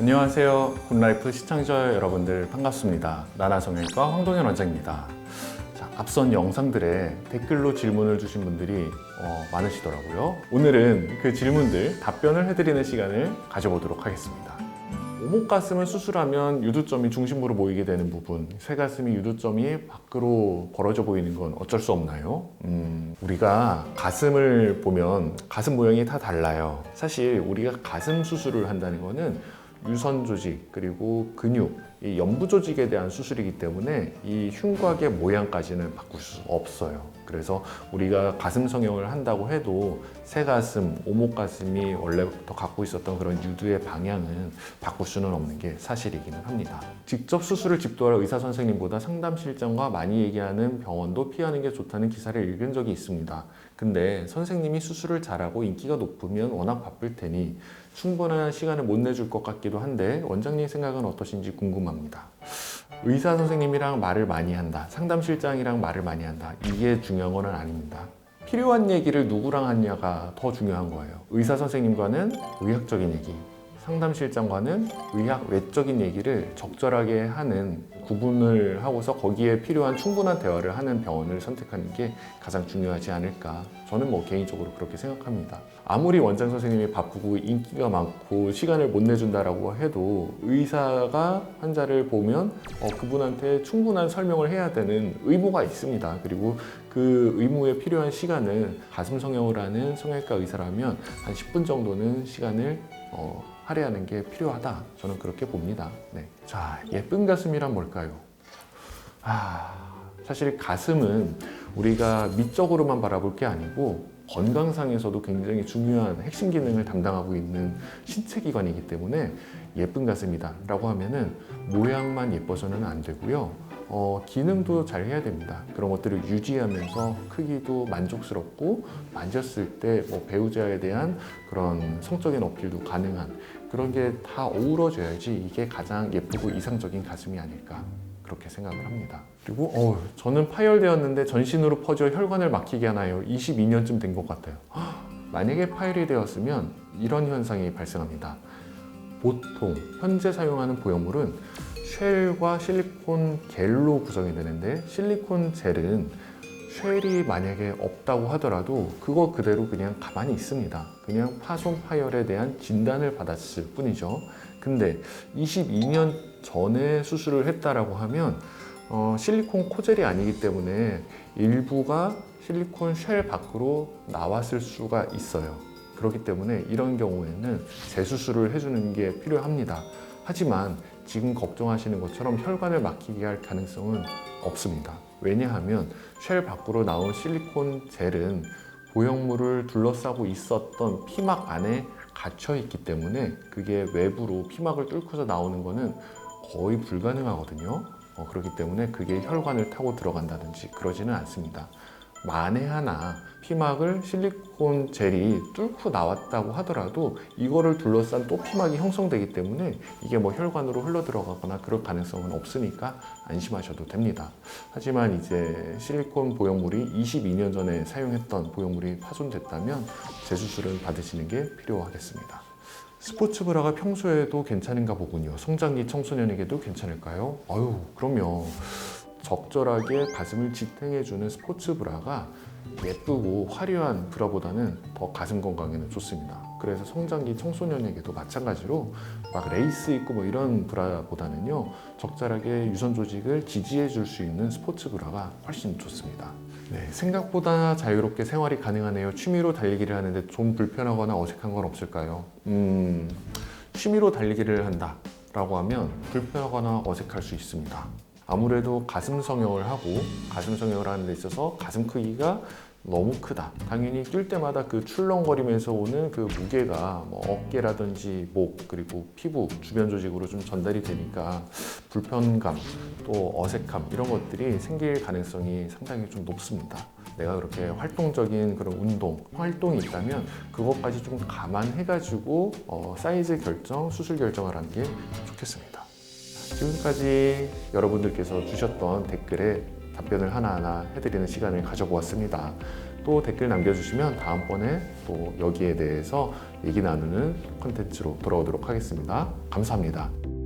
안녕하세요. 굿라이프 시청자 여러분들 반갑습니다. 나나성형외과 황동현 원장입니다. 자, 앞선 영상들에 댓글로 질문을 주신 분들이 어, 많으시더라고요. 오늘은 그 질문들 답변을 해드리는 시간을 가져보도록 하겠습니다. 오목가슴을 수술하면 유두점이 중심부로 모이게 되는 부분, 쇠가슴이 유두점이 밖으로 벌어져 보이는 건 어쩔 수 없나요? 음, 우리가 가슴을 보면 가슴 모양이 다 달라요. 사실 우리가 가슴 수술을 한다는 거는 유선 조직 그리고 근육, 이 연부 조직에 대한 수술이기 때문에 이 흉곽의 모양까지는 바꿀 수 없어요. 그래서 우리가 가슴 성형을 한다고 해도 새 가슴, 오목 가슴이 원래부터 갖고 있었던 그런 유두의 방향은 바꿀 수는 없는 게 사실이기는 합니다. 직접 수술을 집도할 의사 선생님보다 상담실장과 많이 얘기하는 병원도 피하는 게 좋다는 기사를 읽은 적이 있습니다. 근데 선생님이 수술을 잘하고 인기가 높으면 워낙 바쁠 테니 충분한 시간을 못 내줄 것 같기도 한데 원장님 생각은 어떠신지 궁금합니다. 의사 선생님이랑 말을 많이 한다. 상담실장이랑 말을 많이 한다. 이게 중요한 건 아닙니다. 필요한 얘기를 누구랑 하냐가 더 중요한 거예요. 의사 선생님과는 의학적인 얘기, 상담실장과는 의학 외적인 얘기를 적절하게 하는 구분을 하고서 거기에 필요한 충분한 대화를 하는 병원을 선택하는 게 가장 중요하지 않을까. 저는 뭐 개인적으로 그렇게 생각합니다. 아무리 원장 선생님이 바쁘고 인기가 많고 시간을 못 내준다라고 해도 의사가 환자를 보면 어, 그분한테 충분한 설명을 해야 되는 의무가 있습니다. 그리고 그 의무에 필요한 시간을 가슴 성형을 하는 성형외과 의사라면 한 10분 정도는 시간을 어, 할애하는 게 필요하다. 저는 그렇게 봅니다. 네. 자, 예쁜 가슴이란 뭘까요? 아, 사실 가슴은 우리가 미적으로만 바라볼 게 아니고 건강상에서도 굉장히 중요한 핵심 기능을 담당하고 있는 신체 기관이기 때문에 예쁜 가슴이다 라고 하면은 모양만 예뻐서는 안 되고요. 어, 기능도 잘 해야 됩니다. 그런 것들을 유지하면서 크기도 만족스럽고 만졌을 때 뭐 배우자에 대한 그런 성적인 어필도 가능한 그런 게 다 어우러져야지 이게 가장 예쁘고 이상적인 가슴이 아닐까 그렇게 생각을 합니다. 그리고 어, 저는 파열되었는데 전신으로 퍼져 혈관을 막히게 하나요? 22년쯤 된 것 같아요. 헉, 만약에 파열이 되었으면 이런 현상이 발생합니다. 보통 현재 사용하는 보형물은 쉘과 실리콘 겔로 구성이 되는데 실리콘 젤은 쉘이 만약에 없다고 하더라도 그거 그대로 그냥 가만히 있습니다. 그냥 파손 파열에 대한 진단을 받았을 뿐이죠. 근데 22년 전에 수술을 했다라고 하면 어, 실리콘 코젤이 아니기 때문에 일부가 실리콘 쉘 밖으로 나왔을 수가 있어요. 그렇기 때문에 이런 경우에는 재수술을 해주는 게 필요합니다. 하지만 지금 걱정하시는 것처럼 혈관을 막히게 할 가능성은 없습니다. 왜냐하면 쉘 밖으로 나온 실리콘 젤은 보형물을 둘러싸고 있었던 피막 안에 갇혀 있기 때문에 그게 외부로 피막을 뚫고서 나오는 것은 거의 불가능하거든요. 어, 그렇기 때문에 그게 혈관을 타고 들어간다든지 그러지는 않습니다. 만에 하나 피막을 실리콘 젤이 뚫고 나왔다고 하더라도 이거를 둘러싼 또 피막이 형성되기 때문에 이게 뭐 혈관으로 흘러 들어가거나 그럴 가능성은 없으니까 안심하셔도 됩니다. 하지만 이제 실리콘 보형물이 22년 전에 사용했던 보형물이 파손됐다면 재수술을 받으시는 게 필요하겠습니다. 스포츠 브라가 평소에도 괜찮은가 보군요. 성장기 청소년에게도 괜찮을까요? 아유, 그럼요. 적절하게 가슴을 지탱해주는 스포츠 브라가 예쁘고 화려한 브라보다는 더 가슴 건강에는 좋습니다. 그래서 성장기 청소년에게도 마찬가지로 막 레이스 있고 뭐 이런 브라보다는요 적절하게 유선 조직을 지지해 줄 수 있는 스포츠 브라가 훨씬 좋습니다. 네, 생각보다 자유롭게 생활이 가능하네요. 취미로 달리기를 하는데 좀 불편하거나 어색한 건 없을까요? 음, 취미로 달리기를 한다라고 하면 불편하거나 어색할 수 있습니다. 아무래도 가슴 성형을 하고 가슴 성형을 하는 데 있어서 가슴 크기가 너무 크다. 당연히 뛸 때마다 그 출렁거리면서 오는 그 무게가 뭐 어깨라든지 목 그리고 피부 주변 조직으로 좀 전달이 되니까 불편감 또 어색함 이런 것들이 생길 가능성이 상당히 좀 높습니다. 내가 그렇게 활동적인 그런 운동 활동이 있다면 그것까지 좀 감안해가지고 어, 사이즈 결정, 수술 결정을 하는 게 좋겠습니다. 지금까지 여러분들께서 주셨던 댓글에 답변을 하나하나 해드리는 시간을 가져보았습니다. 또 댓글 남겨주시면 다음번에 또 여기에 대해서 얘기 나누는 컨텐츠로 돌아오도록 하겠습니다. 감사합니다.